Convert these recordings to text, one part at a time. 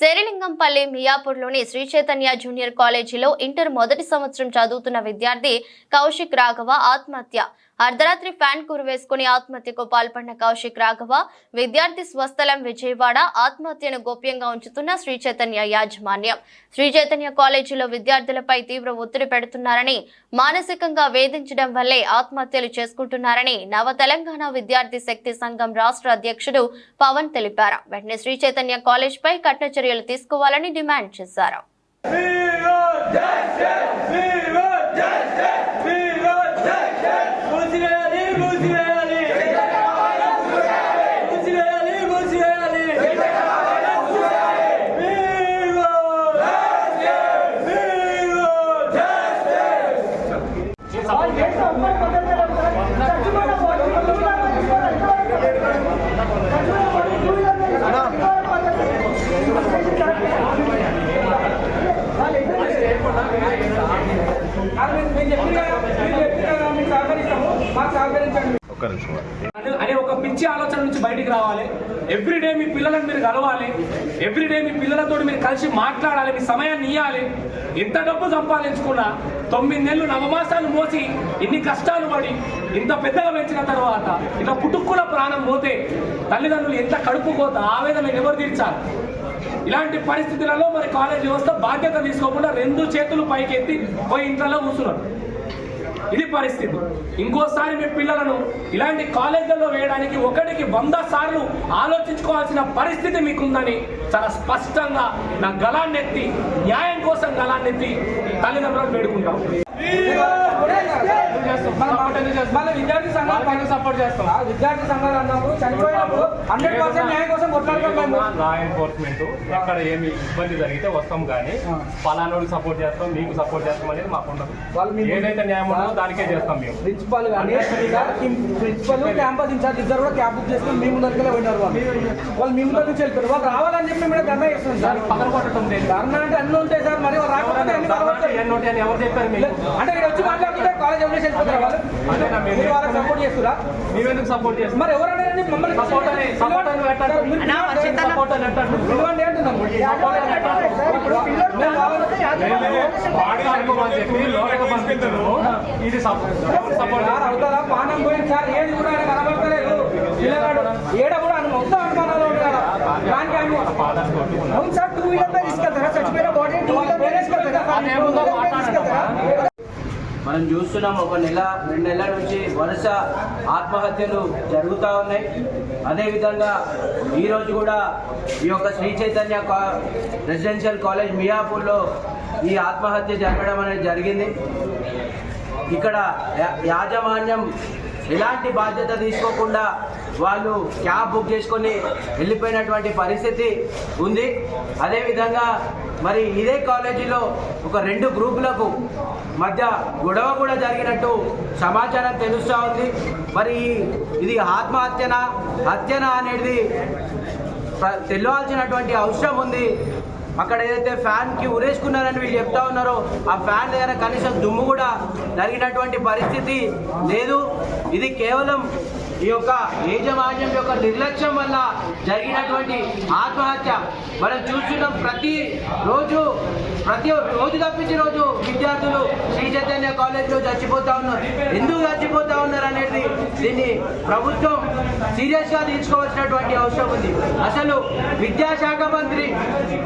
Serilingampally మియాపూర్లోని Sri Chaitanya junior కాలేజీలో inter మొదటి సంవత్సరం చదువుతున్న విద్యార్థి కౌశిక్ రాఘవ ఆత్మహత్య. అర్ధరాత్రి ఫ్యాన్ కురవేసుకుని ఆత్మహత్యకు పాల్పడిన కౌశిక్ రాఘవ విద్యార్థి స్వస్థలం విజయవాడ ఆత్మహత్యను గోప్యంగా ఉంచుతున్న శ్రీ చైతన్య యాజమాన్యం. శ్రీ చైతన్య కాలేజీలో విద్యార్థులపై తీవ్ర ఒత్తిడి పెడుతున్నారని మానసికంగా వేధించడం వల్లే ఆత్మహత్యలు చేసుకుంటున్నారని నవ తెలంగాణ విద్యార్థి శక్తి సంఘం రాష్ట్ర అధ్యక్షుడు పవన్ తెలిపారు. వెంటనే శ్రీ చైతన్య కాలేజ్ పై కఠిన చర్యలు తీసుకోవాలని డిమాండ్ చేశారు. అనే- ఒక పిచ్చి ఆలోచన నుంచి బయటికి రావాలి. ఎవ్రీడే మీ పిల్లలను మీరు కలవాలి. ఎవ్రీడే మీ పిల్లలతో మీరు కలిసి మాట్లాడాలి. మీ సమయాన్ని ఇవ్వాలి ఎంత డబ్బు సంపాదించుకున్నా తొమ్మిది నెలలు నవమాసాలు మోసి ఇన్ని కష్టాలు పడి ఇంత పెద్దగా పెంచిన తర్వాత ఇట్లా పుట్టుక్కుల ప్రాణం పోతే తల్లిదండ్రులు ఎంత కడుపు కోత ఆవేదన ఎవరు తీర్చాలి? ఇలాంటి పరిస్థితులలో మరి కాలేజ్ వ్యవస్థ బాధ్యత తీసుకోకుండా రెండు చేతులు పైకెత్తి పోయి ఇంట్లో కూర్చున్నారు. ఇది పరిస్థితి. ఇంకోసారి మీ పిల్లలను ఇలాంటి కాలేజీల్లో వేయడానికి ఒకటికి వంద సార్లు ఆలోచించుకోవాల్సిన పరిస్థితి మీకుందని చాలా స్పష్టంగా నా గలాన్నెత్తి న్యాయం కోసం గలాన్నెత్తి తల్లిదండ్రులను వేడుకుంటాం. మన విద్యార్థి సంఘాలు సపోర్ట్ చేస్తాం విద్యార్థి సంఘాలు అన్నప్పుడు చనిపోయినప్పుడు లా ఎన్ఫోర్స్మెంట్ ఎక్కడ ఏమి ఇబ్బంది జరిగితే వస్తాం కానీ ఫలానోడికి సపోర్ట్ చేస్తాం మీకు సపోర్ట్ చేస్తాం అనేది మాకు ఉండదు. ఏదైతే న్యాయం ఉంటుందో దానికే చేస్తాం మేము. ప్రిన్సిపల్ ప్రిన్సిపల్ క్యాంపస్ ఇన్ఛార్జ్ ఇద్దరు కూడా క్యాంప్ బుక్ చేసుకుని మీ ముందరికే పోయినారు వాళ్ళు. వాళ్ళు మీ ముందర నుంచి వెళ్ళిపోయారు. వాళ్ళు రావాలని చెప్పి మేము ధర్నా చేస్తున్నాం సార్. పగల కొట్టడం లేదు ధర్నా అంటే అన్ని ఉంటాయి సార్. మరి రాకపోతే పగలగొడతారు. ఎన్నోటి అని ఎవరు చెప్పారు మీకు? అంటే ఇక్కడ వచ్చి మాట్లాడుతుంటే కాలేజ్ ఎవరు వెళ్ళిపోతారు వాళ్ళు? మీరు వాళ్ళకి సపోర్ట్ చేస్తురా? మీరెందుకు సపోర్ట్ చేస్తాం మరి ఎవరైనా మమ్మల్ని సపోర్ట్ అని సపోర్ట్ అని పెట్టండి. సపోర్ట్ అని పెట్టండి. పిలవండి అంటున్నాము ఇది సపోర్ట్ అవుతారా? పానం పోయింది సార్. ఏది కూడా ఆయన కనబడతలేదు. పిల్లగాడు ఏడ కూడా ఆయన మొత్తం అనుమానాలు ఉంటారా దానికి అవును సార్ టూ వీలర్ తీసుకెళ్తారా? చచ్చిపోయిన బాడీ టూ వీలర్ మనం చూస్తున్నాం ఒక నెల రెండు నెలల నుంచి వరుస ఆత్మహత్యలు జరుగుతూ ఉన్నాయి. అదేవిధంగా ఈరోజు కూడా ఈ యొక్క శ్రీ చైతన్య రెసిడెన్షియల్ కాలేజ్ మియాపూర్లో ఈ ఆత్మహత్య జరగడం అనేది జరిగింది. ఇక్కడ యా- యాజమాన్యం ఎలాంటి బాధ్యత తీసుకోకుండా వాళ్ళు క్యాబ్ బుక్ చేసుకొని వెళ్ళిపోయినటువంటి పరిస్థితి ఉంది. అదేవిధంగా మరి ఇదే కాలేజీలో ఒక రెండు గ్రూపులకు మధ్య గొడవ కూడా జరిగినట్టు సమాచారం తెలుస్తూ ఉంది. మరి ఇది ఆత్మహత్యన? హత్యన అనేది తెలియాల్సినటువంటి అవసరం ఉంది. అక్కడ ఏదైతే ఫ్యాన్కి ఉరేసుకున్నారని వీళ్ళు చెప్తా ఉన్నారో ఆ ఫ్యాన్ దగ్గర కనీసం దుమ్ము కూడా జరిగినటువంటి పరిస్థితి లేదు. ఇది కేవలం ఈ యొక్క యాజమాన్యం యొక్క నిర్లక్ష్యం వల్ల జరిగినటువంటి ఆత్మహత్య. మనం చూస్తున్నాం ప్రతి రోజు ప్రతి రోజు తప్పించి రోజు విద్యార్థులు శ్రీ చైతన్య కాలేజ్లో చచ్చిపోతా ఉన్నారు. ఎందుకు చచ్చిపోతా ఉన్నారు అనేది దీన్ని ప్రభుత్వం సీరియస్గా తీసుకోవాల్సినటువంటి అవసరం ఉంది. అసలు విద్యాశాఖ మంత్రి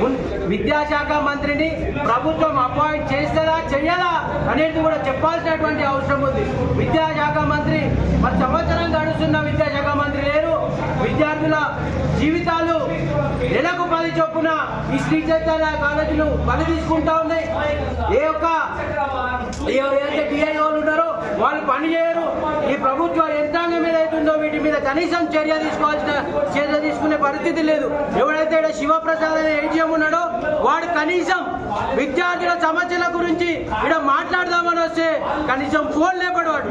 ఉన్- విద్యాశాఖ మంత్రిని ప్రభుత్వం అపాయింట్ చేస్తారా చెయ్యాలా అనేది కూడా చెప్పాల్సినటువంటి అవసరం ఉంది విద్యాశాఖ మంత్రి మరి సంవత్సరం గడుస్తున్న విద్యాశాఖ మంత్రి లేరు విద్యార్థుల జీవితాలు నెలకు పది చొప్పున ఈ శ్రీ చైతన్య కాలేజీలు బలి తీసుకుంటా ఉన్నాయి ఏ యొక్క ఎవరైతే వాళ్ళు పని చేయరు. ఈ ప్రభుత్వ యంత్రాంగం అవుతుందో వీటి మీద కనీసం చర్య తీసుకోవాల్సిన చర్య తీసుకునే పరిస్థితి లేదు. ఎవడైతే ఈడ శివప్రసాద్ అనే ఏటీఎం ఉన్నాడో వాడు కనీసం విద్యార్థుల సమస్యల గురించి ఇక్కడ మాట్లాడదామని వస్తే కనీసం ఫోన్ లేపడవాడు